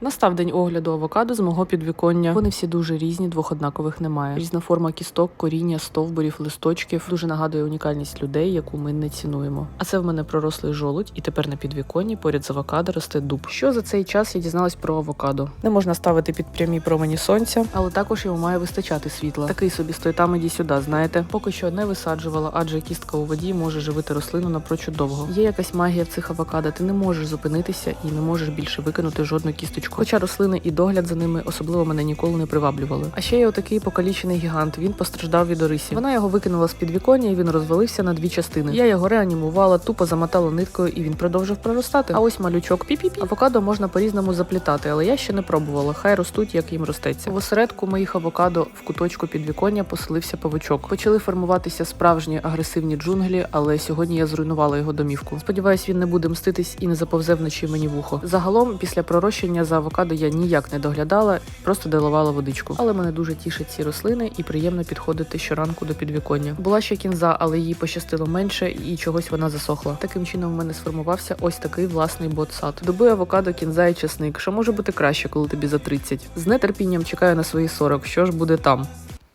Настав день огляду авокадо з мого підвіконня. Вони всі дуже різні, двох однакових немає. Різна форма кісток, коріння, стовбурів, листочків дуже нагадує унікальність людей, яку ми не цінуємо. А це в мене пророслий жолудь, і тепер на підвіконні поряд з авокадо росте дуб. Що за цей час я дізналась про авокадо? Не можна ставити під прямі промені сонця, але також йому має вистачати світла. Такий собі стой там іді сюди. Знаєте, поки що не висаджувала, адже кістка у воді може живити рослину напрочуд довго. Є якась магія в цих авокадо. Ти не можеш зупинитися і не можеш більше викинути жодну кісточку. Хоча рослини і догляд за ними особливо мене ніколи не приваблювали. А ще є отакий покалічений гігант. Він постраждав від орисі. Вона його викинула з підвіконня, і він розвалився на дві частини. Я його реанімувала, тупо замотала ниткою, і він продовжив проростати. А ось малючок пі-пі-пі. Авокадо можна по-різному заплітати, але я ще не пробувала. Хай ростуть, як їм ростеться. В осередку моїх авокадо в куточку підвіконня поселився павучок. Почали формуватися справжні агресивні джунглі, але сьогодні я зруйнувала його домівку. Сподіваюсь, він не буде мститись і не заповзе вночі мені в ухо. Загалом, після пророщення за авокадо я ніяк не доглядала, просто доливала водичку. Але мене дуже тішать ці рослини і приємно підходити щоранку до підвіконня. Була ще кінза, але їй пощастило менше і чогось вона засохла. Таким чином, в мене сформувався ось такий власний ботсад. Доби авокадо, кінза і чесник. Що може бути краще, коли тобі за 30? З нетерпінням чекаю на свої 40. Що ж буде там?